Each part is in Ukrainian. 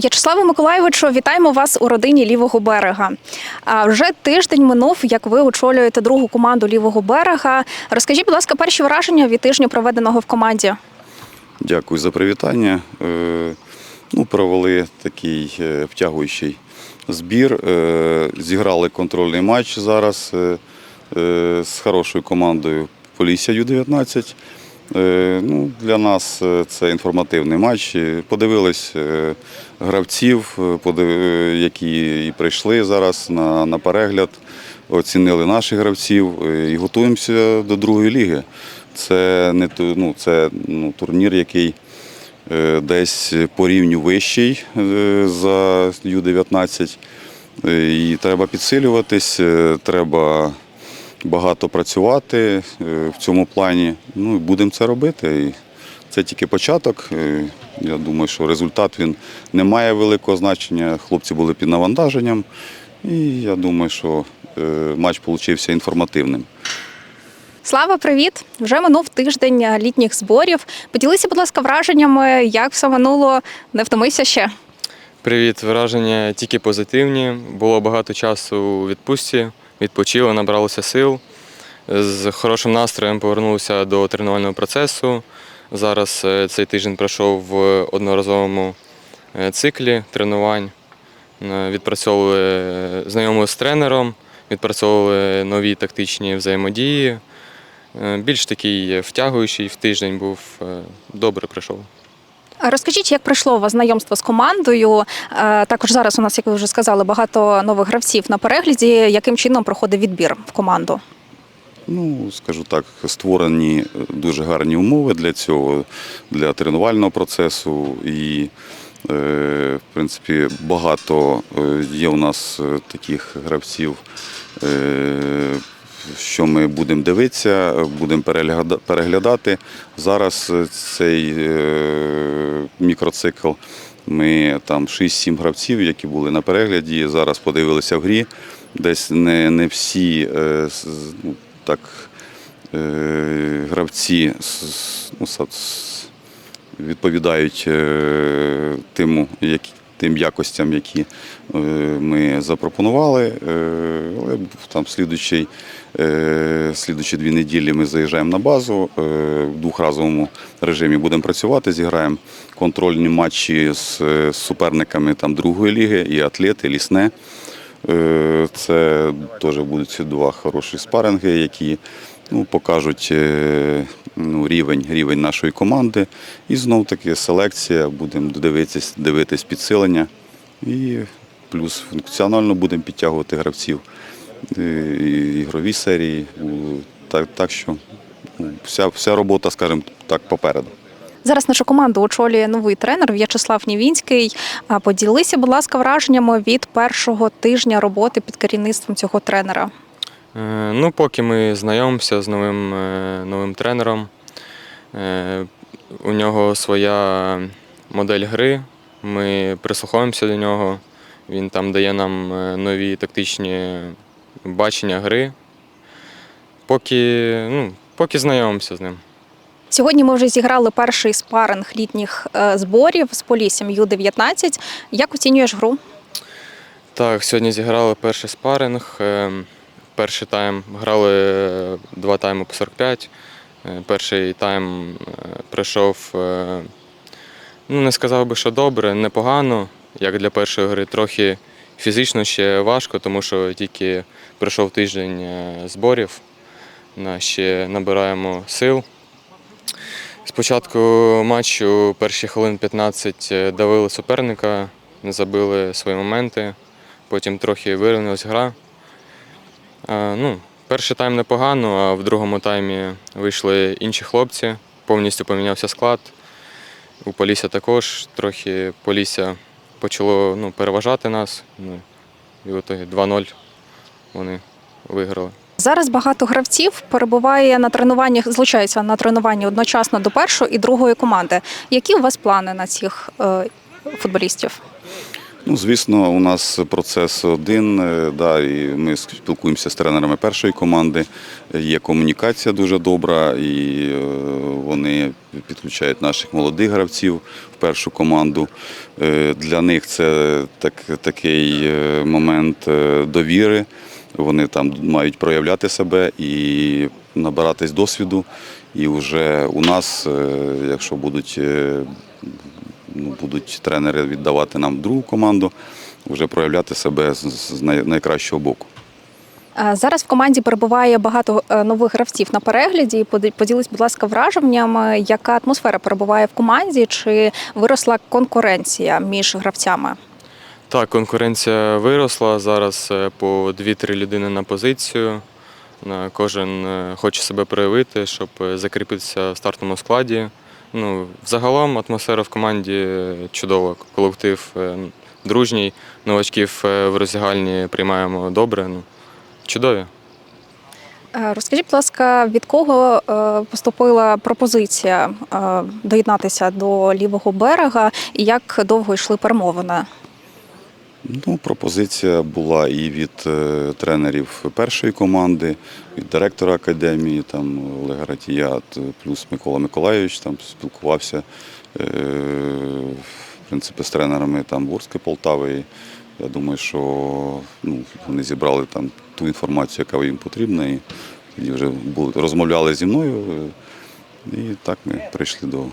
В'ячеславе Миколаєвичу, вітаємо вас у родині лівого берега. А вже тиждень минув, як ви очолюєте другу команду лівого берега. Розкажіть, будь ласка, перші враження від тижня, проведеного в команді. Дякую за привітання. Е, Ну, провели такий е, втягуючий збір. Е, Зіграли контрольний матч зараз з хорошою командою Полісся Ю-19. Е, Ну, для нас е, це інформативний матч. Е, Подивились гравців, які і прийшли зараз на, на перегляд, оцінили наших гравців і готуємося до другої ліги. Це не ну, це ну, турнір, який десь по рівню вищий за Ю-19. Е, І треба підсилюватись, треба багато працювати е, в цьому плані. Ну і будемо це робити. І це тільки початок. Е, Я думаю, що результат він не має великого значення. Хлопці були під навантаженням. І я думаю, що е, матч вийшов інформативним. Слава, привіт! Вже минув тиждень літніх зборів. Поділися, будь ласка, враженнями, як все минуло, не втомився ще. Привіт, враження тільки позитивні. Було багато часу у відпустці, відпочили, набралося сил. З хорошим настроєм повернулися до тренувального процесу. Зараз е, цей тиждень пройшов в одноразовому е, циклі тренувань. Е, Відпрацьовували, знайомилися з тренером, відпрацьовували нові тактичні взаємодії. Більш такий втягуючий в тиждень був, добре пройшов. Розкажіть, як пройшло у вас знайомство з командою? Е, Також зараз у нас, як ви вже сказали, багато нових гравців на перегляді. Яким чином проходить відбір в команду? Ну, скажу так, створені е, дуже гарні умови для цього, для тренувального процесу. І, е, в принципі, багато є у нас таких гравців, що ми будемо дивитися, будемо переглядати. Зараз цей мікроцикл. Ми там 6-7 гравців, які були на перегляді, зараз подивилися в грі. Десь не, не всі е, ну, так, е, гравці ну, відповідають е, тим, які, тим якостям, які е, ми запропонували. Е, Але там слідучий, е, слідучі дві неділі ми заїжджаємо на базу. В двохразовому режимі будемо працювати, зіграємо контрольні матчі з, суперниками там, другої ліги, і атлети, і лісне. Це теж будуть два хороші спаринги, які ну, покажуть е, ну, рівень, рівень нашої команди. І знов таки селекція, будемо дивитись, дивитись підсилення. І плюс функціонально будемо підтягувати гравців. Е, Ігрові серії. Так, так що ну, вся, вся робота, скажімо так, попереду. Зараз нашу команду очолює новий тренер В'ячеслав Нівінський. Поділися, будь ласка, враженнями від першого тижня роботи під керівництвом цього тренера. Е, Ну, поки ми знайомимося з новим, е, новим тренером. Е, У нього своя модель гри. Ми прислуховуємося до нього. Він там дає нам нові тактичні бачення гри. Поки, ну, поки знайомимося з ним. Сьогодні ми вже зіграли перший спаринг літніх зборів з Поліссям Ю-19. Як оцінюєш гру? Так, сьогодні зіграли перший спаринг. Перший тайм грали е, два тайми по 45. Е, Перший тайм е, пройшов, ну не сказав би, що добре, непогано, як для першої гри. Трохи фізично ще важко, тому що тільки пройшов тиждень зборів. Ще набираємо сил. Спочатку матчу перші хвилин 15 е, давили суперника, забили свої моменти, потім трохи вирівнялась гра. А, ну, перший тайм непогано, а в другому таймі вийшли інші хлопці, повністю помінявся склад. У Полісся також трохи Полісся почало ну, переважати нас. Ну, і в ітогі 2-0 вони виграли. Зараз багато гравців перебуває на тренуваннях, злучаються на тренуванні одночасно до першої і другої команди. Які у вас плани на цих е, футболістів? Ну, звісно, у нас процес один, е, да, і ми спілкуємося з тренерами першої команди. Є комунікація дуже добра, і е, вони підключають наших молодих гравців в першу команду. Е, Для них це так, такий момент довіри. Вони там мають проявляти себе і набиратись досвіду. І вже у нас, якщо будуть будуть тренери віддавати нам другу команду, вже проявляти себе з, найкращого боку. Зараз в команді перебуває багато е, нових гравців на перегляді. Поділись, будь ласка, враженням, е, яка атмосфера перебуває в команді, чи виросла конкуренція між гравцями? Так, конкуренція виросла. Зараз е, по 2-3 людини на позицію. Кожен хоче себе проявити, щоб закріпитися в стартовому складі. Ну, взагалом атмосфера в команді е, чудова. Колектив е, дружній, новачків е, в роздягальні приймаємо добре. Ну, чудові. Розкажіть, будь ласка, від кого поступила пропозиція доєднатися до лівого берега і як довго йшли перемовини? Ну, пропозиція була і від е, тренерів першої команди, від директора академії, там Олега Ратія, плюс Микола Миколайович там спілкувався е, в принципі, з тренерами там Ворської Полтави. Я думаю, що ну, вони зібрали там ту інформацію, яка їм потрібна, і тоді вже були, розмовляли зі мною. е, І так ми прийшли до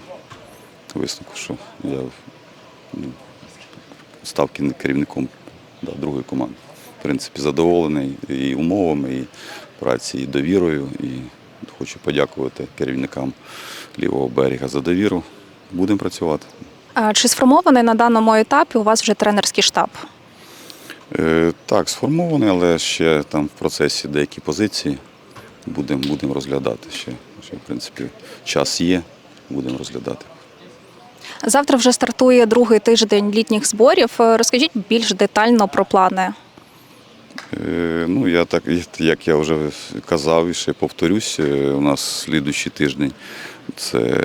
висновку, що я ну, став керівником да, другої команди. В принципі, задоволений і умовами, і праці, і довірою. І хочу подякувати керівникам лівого берега за довіру. Будемо працювати. Е, Чи сформований на даному етапі у вас вже тренерський штаб? Е, так, сформований, але ще там в процесі деякі позиції будемо будем розглядати. Ще, ще, в принципі, час є, будемо розглядати. Завтра вже стартує другий тиждень літніх зборів. Е, Розкажіть більш детально про плани. Е, Ну, я так, як я вже казав і ще повторюсь, е, у нас слідуючий тиждень, це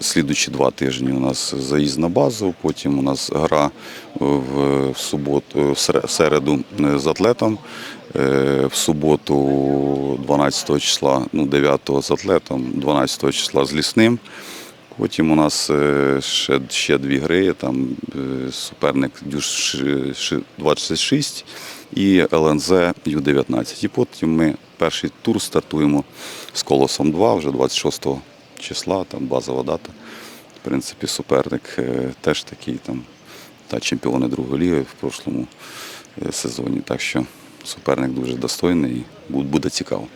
слідуючі два тижні у нас заїзд на базу, потім у нас гра в, суботу, в середу з атлетом, в суботу 12 числа, ну 9 з атлетом, 12 числа з лісним. Потім у нас е, ще, ще дві гри, там е, суперник Дюш Ши- Ши- 26 і ЛНЗ Ю-19. І потім ми перший тур стартуємо з колосом 2, вже 26 числа, там базова дата. В принципі, суперник е, теж такий там та чемпіони другої ліги в прошлому сезоні. Так що суперник дуже достойний і буде цікаво.